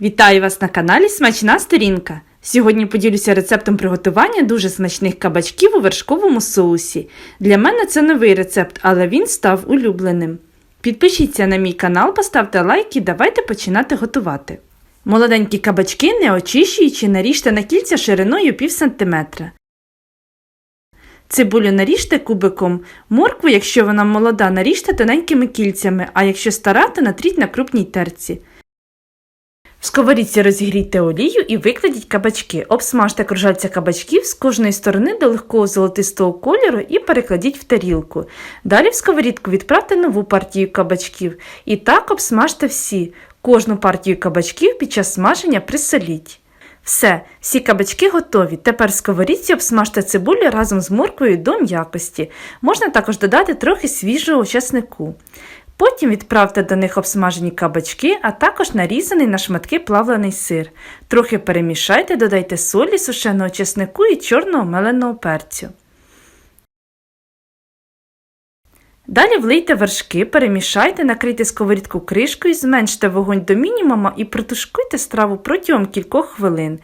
Вітаю вас на каналі Смачна сторінка. Сьогодні поділюся рецептом приготування дуже смачних кабачків у вершковому соусі. Для мене це новий рецепт, але він став улюбленим. Підпишіться на мій канал, поставте лайк і давайте починати готувати. Молоденькі кабачки, не очищуючи, наріжте на кільця шириною пів сантиметра. Цибулю наріжте кубиком, моркву, якщо вона молода, наріжте тоненькими кільцями, а якщо стара, то натріть на крупній терці. В сковорідці розігрійте олію і викладіть кабачки. Обсмажте кружальця кабачків з кожної сторони до легкого золотистого кольору і перекладіть в тарілку. Далі в сковорідку відправте нову партію кабачків. І так обсмажте всі. Кожну партію кабачків під час смаження присоліть. Все, всі кабачки готові. Тепер в сковорідці обсмажте цибулю разом з морквою до м'якості. Можна також додати трохи свіжого часнику. Потім відправте до них обсмажені кабачки, а також нарізаний на шматки плавлений сир. Трохи перемішайте, додайте солі, сушеного чеснику і чорного меленого перцю. Далі влийте вершки, перемішайте, накрийте сковорідку кришкою, зменште вогонь до мінімуму і протушкуйте страву протягом кількох хвилин.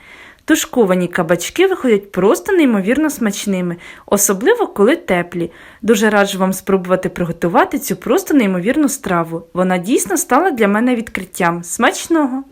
Тушковані кабачки виходять просто неймовірно смачними, особливо коли теплі. Дуже раджу вам спробувати приготувати цю просто неймовірну страву. Вона дійсно стала для мене відкриттям. Смачного!